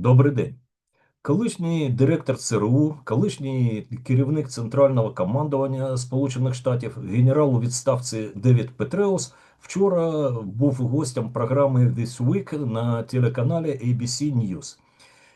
Добрий день. Колишній директор ЦРУ, колишній керівник центрального командування Сполучених Штатів, генерал у відставці Девід Петреус вчора був гостем програми This Week на телеканалі ABC News.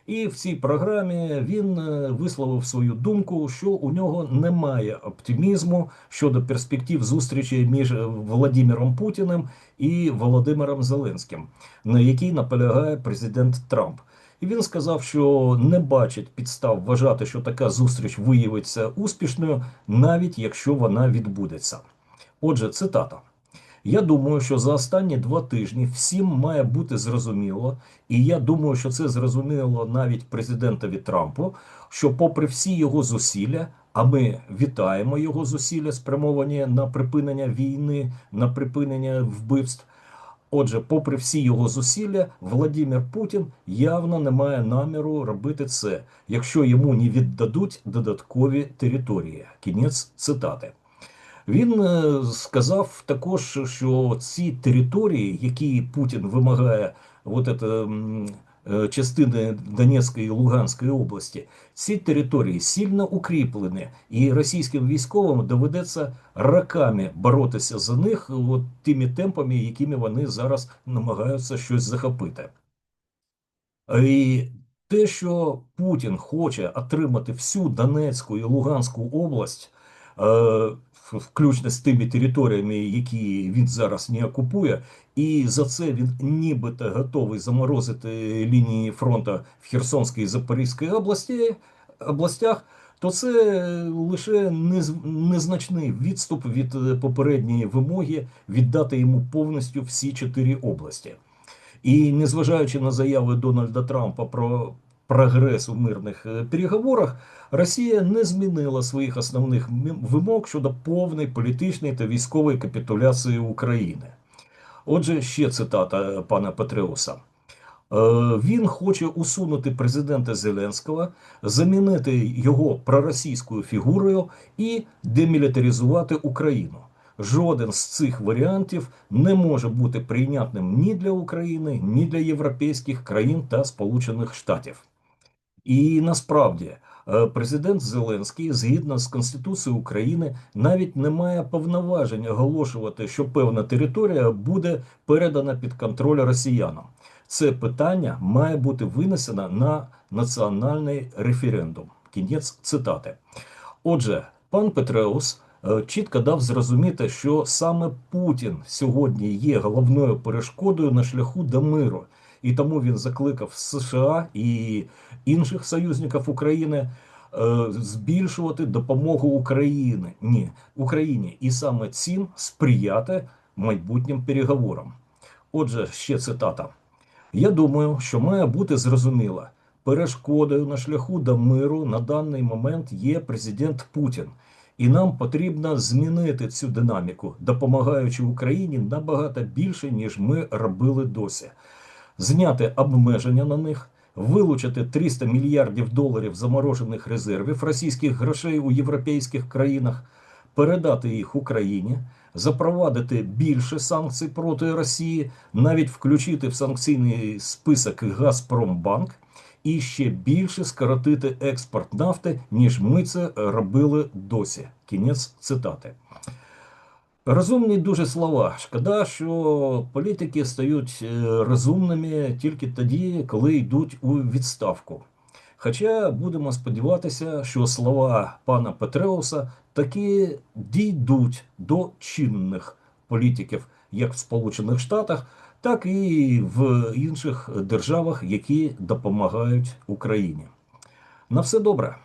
І в цій програмі він е, висловив свою думку, що у нього немає оптимізму щодо перспектив зустрічі між Володимиром Путіним і Володимиром Зеленським, на якій наполягає президент Трамп. І він сказав, що не бачить підстав вважати, що така зустріч виявиться успішною, навіть якщо вона відбудеться. Отже, цитата. Я думаю, що за останні два тижні всім має бути зрозуміло, і я думаю, що це зрозуміло навіть президентові Трампу, що, попри всі його зусилля, а ми вітаємо його зусилля, спрямовані на припинення війни, на припинення вбивств. Отже, попри всі його зусилля, Владимир Путін явно не має наміру робити це, якщо йому не віддадуть додаткові території. Кінець цитати. Він е, сказав також, що ці території, які Путін вимагає, от це, частини Донецької і Луганської області, ці території сильно укріплені, і російським військовим доведеться роками боротися за них от тими темпами, якими вони зараз намагаються щось захопити. І те, що Путін хоче отримати всю Донецьку і Луганську область, е, включно з тими територіями, які він зараз не окупує, і за це він нібито готовий заморозити лінії фронту в Херсонській і Запорізькій області, областях, то це лише незначний відступ від е, попередньої вимоги віддати йому повністю всі чотири області. І незважаючи на заяви Дональда Трампа про прогрес у мирних е, переговорах, Росія не змінила своїх основних вимог щодо повної політичної та військової капітуляції України. Отже, ще цитата е, пана Петреуса. Е, Він хоче усунути президента Зеленського, замінити його проросійською фігурою і демілітаризувати Україну. Жоден з цих варіантів не може бути прийнятним ні для України, ні для європейських країн та Сполучених Штатів. І насправді е, президент Зеленський, згідно з Конституцією України, навіть не має повноважень оголошувати, що певна територія буде передана під контроль росіянам. Це питання має бути винесено на національний референдум. Кінець цитати. Отже, пан Петреус е, чітко дав зрозуміти, що саме Путін сьогодні є головною перешкодою на шляху до миру, і тому він закликав США і інших союзників України е, збільшувати допомогу Україні, ні, Україні, і саме цим сприяти майбутнім переговорам. Отже, ще цитата. Я думаю, що має бути зрозуміло, перешкодою на шляху до миру на даний момент є президент Путін, і нам потрібно змінити цю динаміку, допомагаючи Україні набагато більше, ніж ми робили досі. Зняти обмеження на них, вилучити 300 мільярдів доларів заморожених резервів російських грошей у європейських країнах, передати їх Україні, запровадити більше санкцій проти Росії, навіть включити в санкційний список Газпромбанк і ще більше скоротити експорт нафти, ніж ми це робили досі. Кінець цитати. Розумні дуже слова. Шкода, що політики стають е, розумними тільки тоді, коли йдуть у відставку. Хоча будемо сподіватися, що слова пана Петреуса таки дійдуть до чинних політиків як в Сполучених Штатах, так і в інших державах, які допомагають Україні. На все добре.